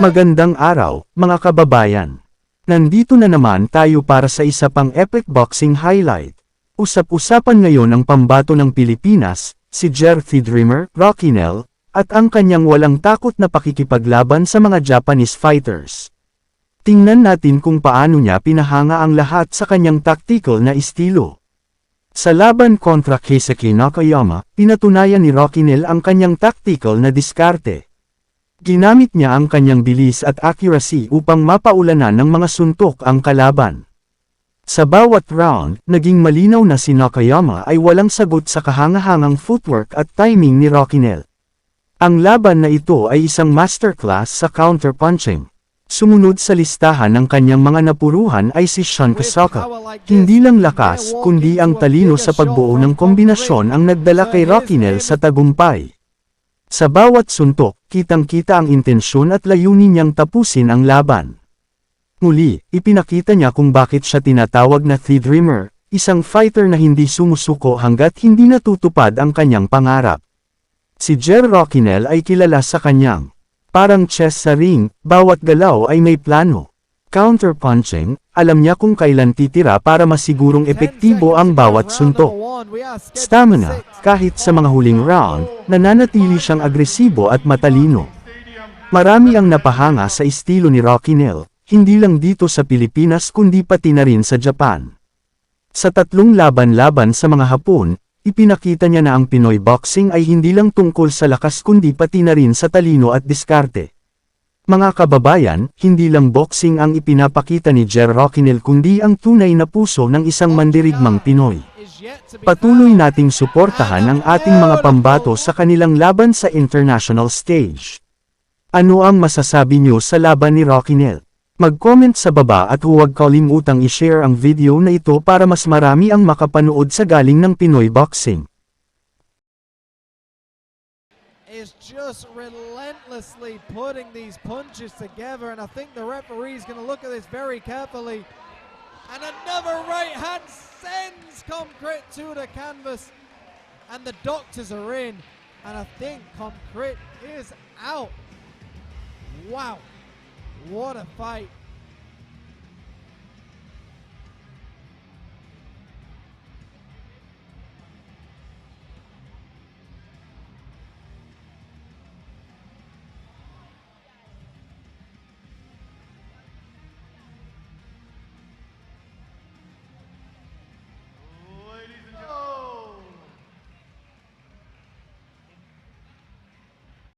Magandang araw, mga kababayan. Nandito na naman tayo para sa isa pang epic boxing highlight. Usap-usapan ngayon ang pambato ng Pilipinas, si Jerthy Dreamer, Rockinell, at ang kanyang walang takot na pakikipaglaban sa mga Japanese fighters. Tingnan natin kung paano niya pinahanga ang lahat sa kanyang tactical na estilo. Sa laban kontra Keisuke Nakayama, pinatunayan ni Rockinell ang kanyang tactical na diskarte. Ginamit niya ang kanyang bilis at accuracy upang mapaulanan ng mga suntok ang kalaban. Sa bawat round, naging malinaw na si Nakayama ay walang sagot sa kahangahangang footwork at timing ni Rockinell. Ang laban na ito ay isang masterclass sa counterpunching. Sumunod sa listahan ng kanyang mga napuruhan ay si Sean Kasaka. Hindi lang lakas, kundi ang talino sa pagbuo ng kombinasyon ang nagdala kay Rockinell sa tagumpay. Sa bawat suntok, kitang-kita ang intensyon at layunin niyang tapusin ang laban. Muli, ipinakita niya kung bakit siya tinatawag na The Dreamer, isang fighter na hindi sumusuko hanggat hindi natutupad ang kanyang pangarap. Si Jer Rockinell ay kilala sa kanyang parang chess sa ring, bawat galaw ay may plano. Counterpunching, alam niya kung kailan titira para masigurong epektibo ang bawat suntok. Stamina, kahit sa mga huling round, nananatili siyang agresibo at matalino. Marami ang napahanga sa estilo ni Rockinell, hindi lang dito sa Pilipinas kundi pati na rin sa Japan. Sa tatlong laban-laban sa mga Hapon, ipinakita niya na ang Pinoy boxing ay hindi lang tungkol sa lakas kundi pati na rin sa talino at diskarte. Mga kababayan, hindi lang boxing ang ipinapakita ni Jer Rockinell kundi ang tunay na puso ng isang mandirigmang Pinoy. Patuloy nating suportahan ang ating mga pambato sa kanilang laban sa international stage. Ano ang masasabi niyo sa laban ni Rockinell? Mag-comment sa baba at huwag kalimutang i-share ang video na ito para mas marami ang makapanood sa galing ng Pinoy Boxing. is just relentlessly putting these punches together, and I think the referee is going to look at this very carefully. And another right hand sends Concrete to the canvas, and the doctors are in, and I think Concrete is out. Wow, what a fight!